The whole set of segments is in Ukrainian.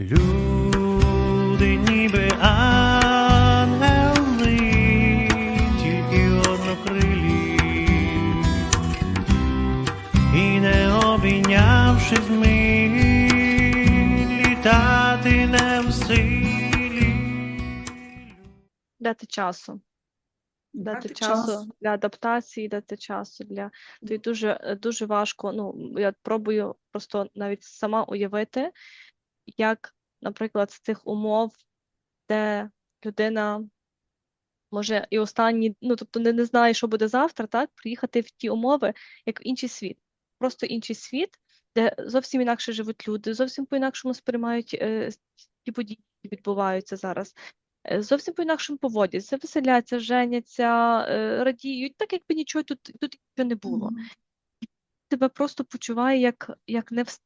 Люди ніби ангели, тільки однокрилі, і не обійнявшись ми, літати не в силі. дати часу. Дати, Дати часу час. для адаптації, дати часу для то й дуже дуже важко. Ну я пробую просто навіть сама уявити, як, наприклад, з цих умов, де людина може і останні, ну тобто не, не знає, що буде завтра, так, приїхати в ті умови, як в інший світ. Просто інший світ, де зовсім інакше живуть люди, зовсім по-інакшому сприймають е, ті події, які відбуваються зараз. Е, Зовсім по-інакшому поводяться, веселяться, женяться, е, радіють, так якби нічого тут, тут нічого не було. Тебе просто почуває як, як не в...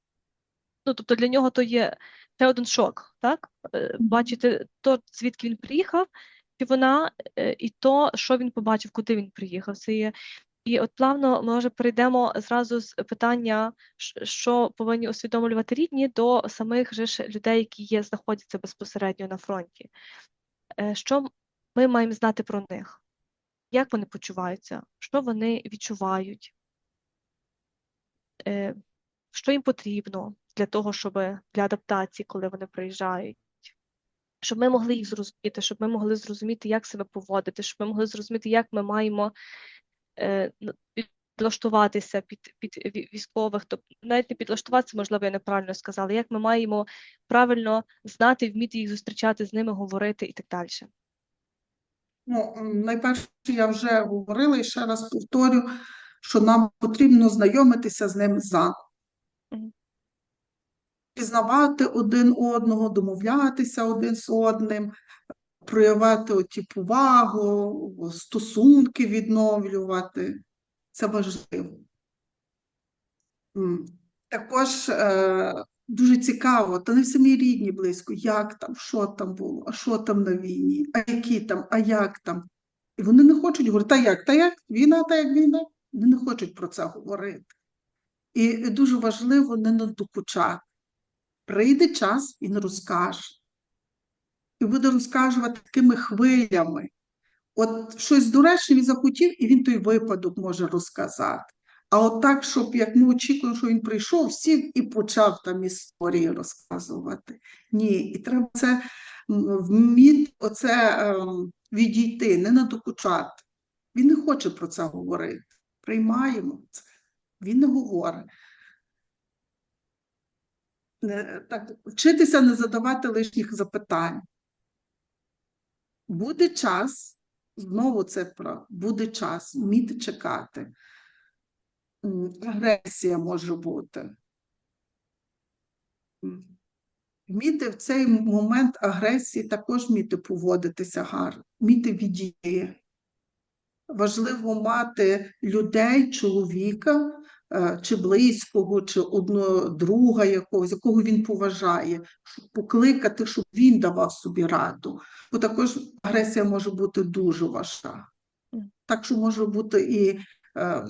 Ну, тобто для нього то є ще один шок, так? Е, Бачити то, звідки він приїхав, чи вона, е, і то, що він побачив, куди він приїхав. Це є... І от плавно ми вже перейдемо зразу з питання, що повинні усвідомлювати рідні до самих же ж людей, які є, знаходяться безпосередньо на фронті. Е, Що ми маємо знати про них? Як вони почуваються? Що вони відчувають? Що їм потрібно для того, щоб для адаптації, коли вони приїжджають? Щоб ми могли їх зрозуміти, щоб ми могли зрозуміти, як себе поводити, щоб ми могли зрозуміти, як ми маємо е, підлаштуватися під, під військових, тобто навіть не підлаштуватися, можливо, я неправильно сказала, як ми маємо правильно знати, вміти їх зустрічати, з ними говорити і так далі. Ну, найперше, я вже говорила і ще раз повторю, що нам потрібно знайомитися з ним за. Пізнавати один одного, домовлятися один з одним, проявляти оті повагу, стосунки відновлювати. Це важливо. Також е, дуже цікаво, та не в самі рідні близько, як там, що там було, а що там на війні, а які там, а як там. І вони не хочуть говорити, та як, та як, війна, та як війна. Вони не хочуть про це говорити. І дуже важливо не надокучати. Прийде час, він розкаже. І буде розкажувати такими хвилями. От щось доречне він захотів, і він той випадок може розказати. А от так, щоб як ми очікуємо, що він прийшов, сів і почав там історії розказувати. Ні, і треба це вміти оце ем, відійти, не надокучати. Він не хоче про це говорити. Приймаємо це. Він не говорить. Так, вчитися не задавати лишніх запитань. Буде час, знову це про буде час, вміти чекати. Агресія може бути. Вміти в цей момент агресії також вміти поводитися гарно, вміти відійти. Важливо мати людей, чоловіка, чи близького, чи одного друга якогось, якого він поважає, щоб покликати, щоб він давав собі раду. Бо також агресія може бути дуже важка. Так що може бути і е,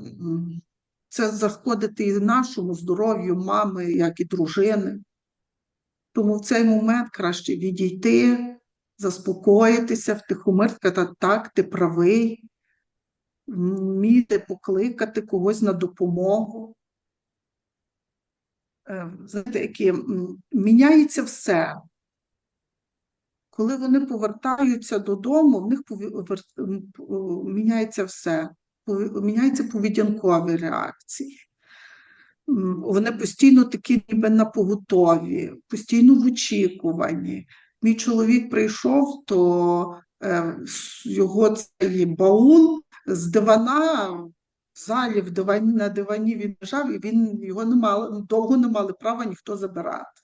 це заходити і нашому здоров'ю мами, як і дружини. Тому в цей момент краще відійти, заспокоїтися, втихомирити, сказати, так, ти правий, вміти покликати когось на допомогу. Е, Знаєте, які міняється все. Коли вони повертаються додому, в них міняється все. Міняються поведінкові реакції. Вони постійно такі ніби на поготові, постійно в очікуванні. Мій чоловік прийшов, то е, його цей баул з дивана в залі в дивані, на дивані він лежав, і він його не мали, довго не мали права ніхто забирати.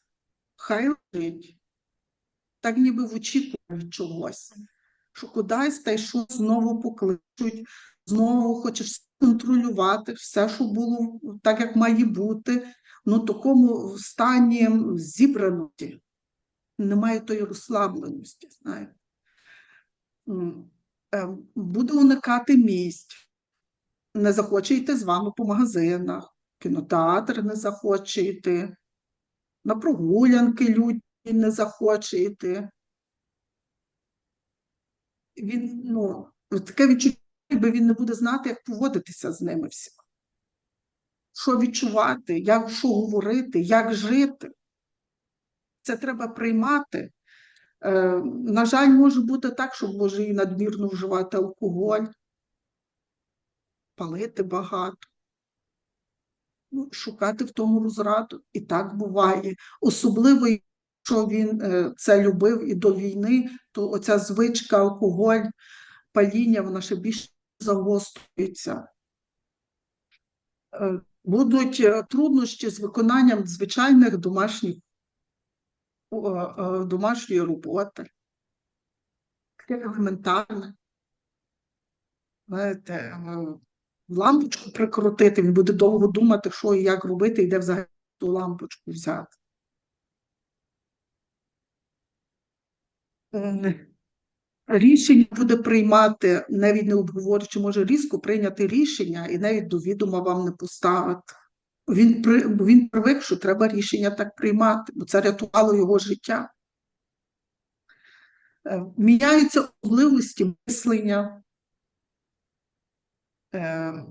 Хай лежить. Так ніби в очікуванні чогось. Що кудись та й що знову покличуть, знову хочеш контролювати все, що було так, як має бути, ну такому стані зібраності. Немає тої розслабленості, знаєте. М, е, Буде уникати місць, не захоче йти з вами по магазинах, кінотеатр не захоче йти, на прогулянки людь не захоче йти. Він, ну, таке відчуття, ніби він не буде знати, як поводитися з ними всіма. Що відчувати, як що говорити, як жити. Це треба приймати. Е, на жаль, може бути так, що може і надмірно вживати алкоголь, палити багато, ну, шукати в тому розраду. І так буває. Особливо, якщо він е, це любив і до війни, то оця звичка, алкоголь, паління, вона ще більше загострюється. Е, Будуть труднощі з виконанням звичайних домашніх домашньої роботи. Елементарне. Знаєте, е, лампочку прикрутити, він буде довго думати, що і як робити, і де взагалі ту лампочку взяти. Е, Рішення буде приймати, навіть не обговорюючи, може різко прийняти рішення і навіть до відома вам не поставити. Він, при, він привик, що треба рішення так приймати, бо це рятувало його життя. Е, Міняються особливості мислення. Е,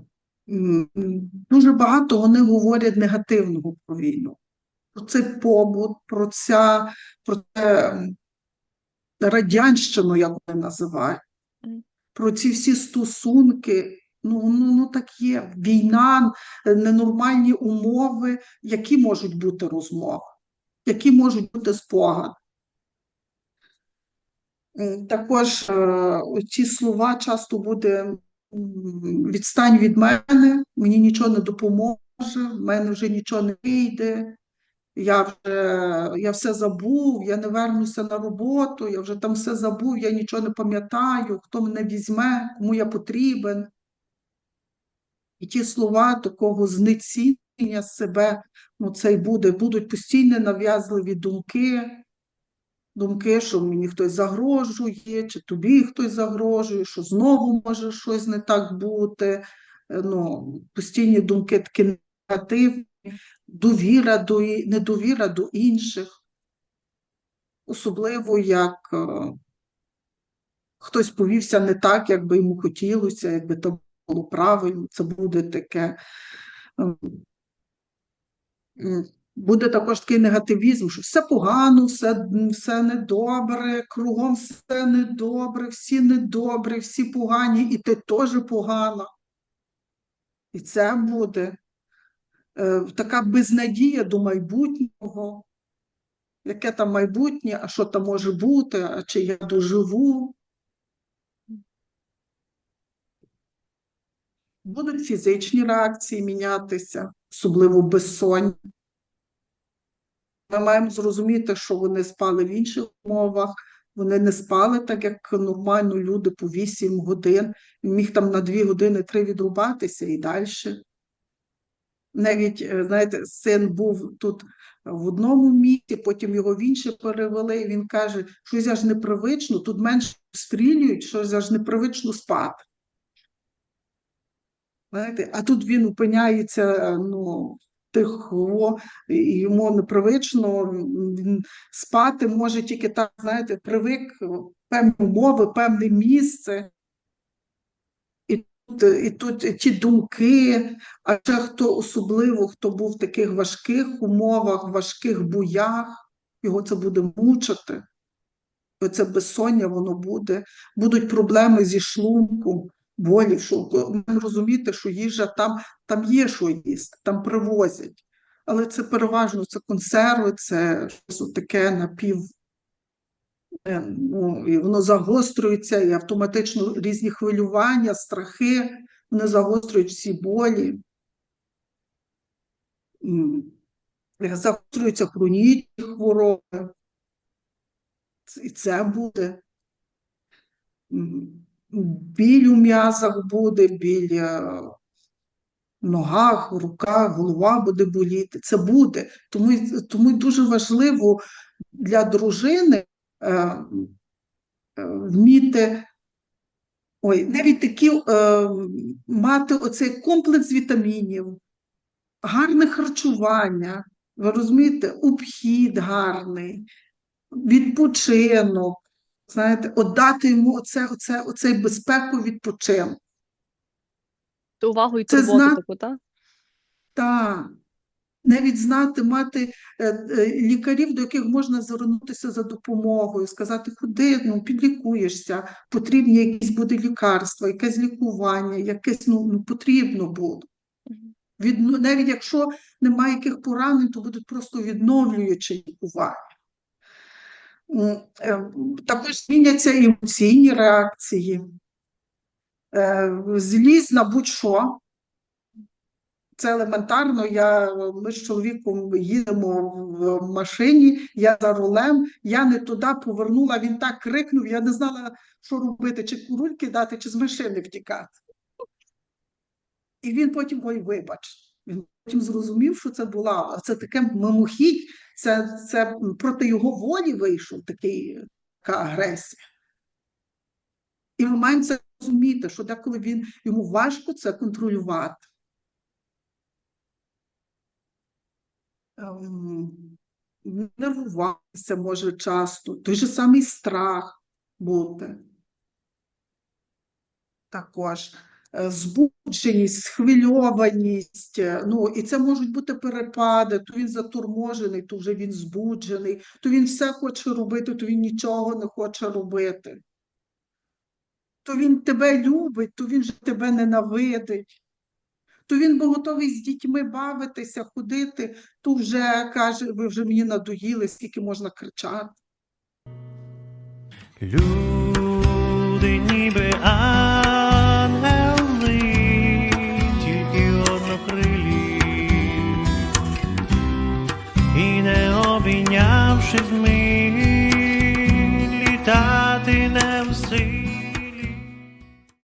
Дуже багато вони говорять негативного про війну, про цей побут, про, ця, про це радянщину, як вони називають, про ці всі стосунки. Ну, ну, ну так є. Війна, е, ненормальні умови, які можуть бути розмови, які можуть бути спогади. Також е, ці слова часто буде відстань від мене, мені нічого не допоможе, в мене вже нічого не вийде, я вже я все забув, я не вернуся на роботу, я вже там все забув, я нічого не пам'ятаю, хто мене візьме, кому я потрібен. І ті слова такого знецінення себе, ну це й буде, будуть постійно нав'язливі думки, думки, що мені хтось загрожує, чи тобі хтось загрожує, що знову може щось не так бути. Е, Ну, постійні думки такі негативні, довіра до недовіра до інших. Особливо як е, хтось повівся не так, як би йому хотілося, якби то було правильно, це буде таке. ем, Буде також такий негативізм, що все погано, все, все недобре, кругом все недобре, всі недобрі, всі погані, і ти теж погана. І це буде е, така безнадія до майбутнього. Яке там майбутнє, а що там може бути, а чи я доживу. Будуть фізичні реакції мінятися, особливо безсоння. Ми маємо зрозуміти, що вони спали в інших умовах, вони не спали так, як нормально люди по 8 годин. Міг там на 2 години 3 відрубатися і далі. Навіть, е, знаєте, син був тут в одному місці, потім його в інше перевели, і він каже, щось аж непривично, тут менше стрілюють, щось аж непривично спати. Знаєте, а тут він опиняється ну, тихо, йому непривично, він спати може тільки так, знаєте, привик певні умови, певне місце. І тут, ті думки, а ще хто особливо, хто був в таких важких умовах, важких боях, його це буде мучити. Оце безсоння воно буде, будуть проблеми зі шлунком, болі, що розуміти, що їжа там, там є що їсти, там привозять. Але це переважно це консерви, це щось таке напів. е, Ну, і воно загострюється, і автоматично різні хвилювання, страхи, вони загострюють всі болі. Е, Загострюються хронічні хвороби. І це буде. Біль у м'язах буде, біль е, в ногах, руках, голова буде боліти. Це буде. Тому, тому дуже важливо для дружини е, е, вміти ой, навіть такі е, мати оцей комплекс вітамінів, гарне харчування, ви розумієте, обхід гарний, відпочинок, знаєте, отдати йому оце, оце, оцей безпеку відпочинку. Увагу і турботу зна- таку, так? Так. Навіть знати, мати е, е, лікарів, до яких можна звернутися за допомогою, сказати, куди ну, підлікуєшся, потрібні якісь буде лікарства, якесь лікування, якесь ну, ну, потрібно буде. Від, навіть якщо немає яких поранень, то будуть просто відновлюючі лікування. Е, Також зміняться емоційні реакції, Е, злість на будь-що. Це елементарно. Я, ми з чоловіком їдемо в машині, я за рулем, я не туди повернула, він так крикнув, я не знала, що робити, чи руль кидати, чи з машини втікати. І він потім, ой, вибач. Він потім зрозумів, що це була, це таке мимохідь, це, це проти його волі вийшов такий, така агресія. І ми маємо це розуміти, що деколи він, йому важко це контролювати. Ем, Нервуватися може часто, той же самий страх бути. Також збудженість, схвильованість. е, Ну, і це можуть бути перепади, то він заторможений, то вже він збуджений, то він все хоче робити, то він нічого не хоче робити. То він тебе любить, то він же тебе ненавидить. То він би готовий з дітьми бавитися, ходити, то вже каже, ви вже мені надоїли, скільки можна кричати. Люди ніби ангели, обійнявшись ми,